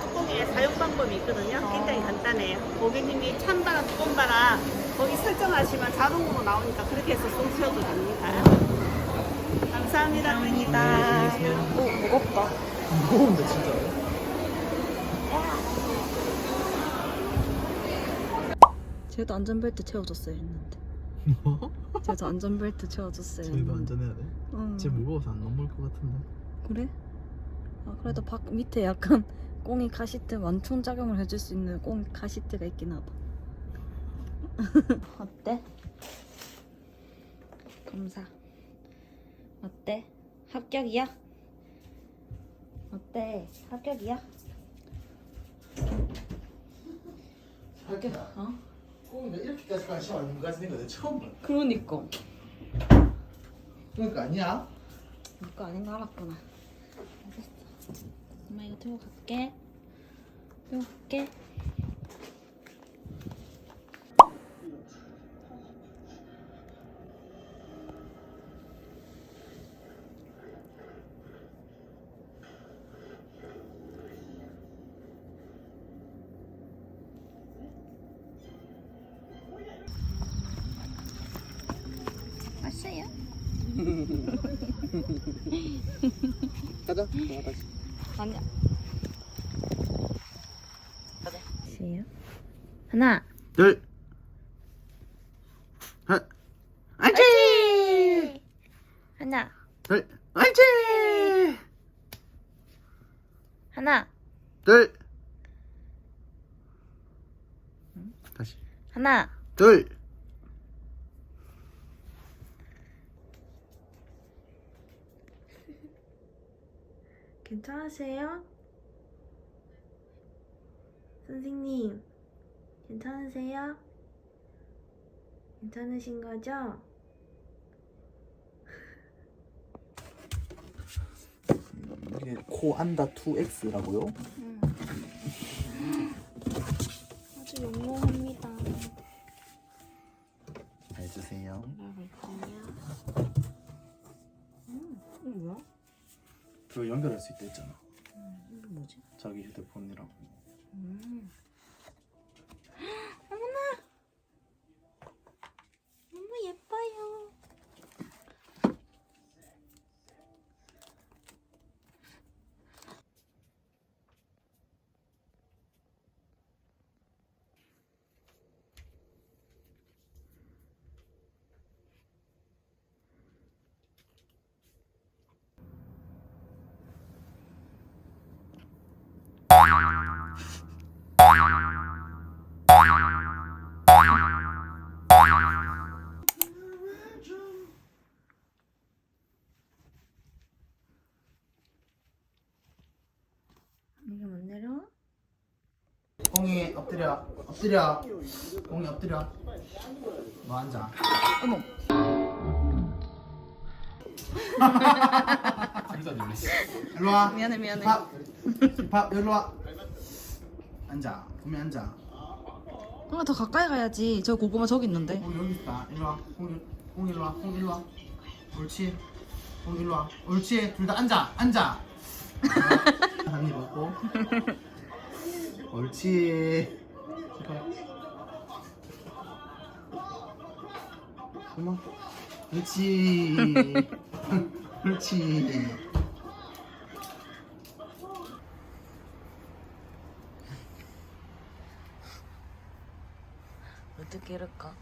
뚜껑에 사용 방법이 있거든요. 굉장히 간단해요. 고객님이 찬바람, 뜨거운바람 거기 설정하시면 자동으로 나오니까 그렇게 해서 쏙 채워도 됩니다. 감사합니다. 감사합니다. 오 무겁다. 무거운데 진짜로? 쟤도 안전벨트 채워줬어야 했는데. 뭐? 쟤도 안전벨트 저희도 했는데. 안전해야 돼? 응. 쟤 무거워서 안 넘을 것 같은데 그래? 아 그래도 밖 밑에 약간 꽁이 카시트 완충 작용을 해줄 수 있는 꽁 카시트가 있긴 하다. 어때? 검사. 어때? 합격이야? 어때? 합격이야? 합격. 어? 꽁이가 이렇게까지 관심 안 가지는 거 내가 처음 봐 그러니까. 그러니까 아니야? 이거 아닌 거 알았구나. 알겠어. 엄마 이거 들고 갈게. 들고 갈게. 왔어요? 가자 와 다시 아니야. 시요. 하나. 둘 하, 알지. 하나. 둘 알지 하나. 둘 다시 하나. 둘 괜찮으세요? 선생님, 괜찮으세요? 괜찮으신 거죠? 이게 코안다 2X라고요? 아주 용용합니다. 잘 주세요 알아볼게요. 음, 이거 뭐야? 그거 연결할 수 있다 했잖아 이거 뭐지? 자기 휴대폰이랑 음. 이게 못 내려? 꽁이 엎드려 엎드려. 꽁이 엎드려. 너 앉아? 어머. 진짜 놀랬어? 일로와. 미안해, 미안해. 밥, 밥 일로와. 앉아. 구미 앉아. 하나 더 가까이 가야지. 저 고구마 저기 있는데. 꽁 여기 있다. 일로와. 꽁, 꽁 일로와. 꽁 일로와. 옳지. 꽁 일로와. 옳지. 둘 다 앉아. 앉아 한입 먹고. 옳지. 엄마. 옳지. 옳지. 어떻게 이럴까?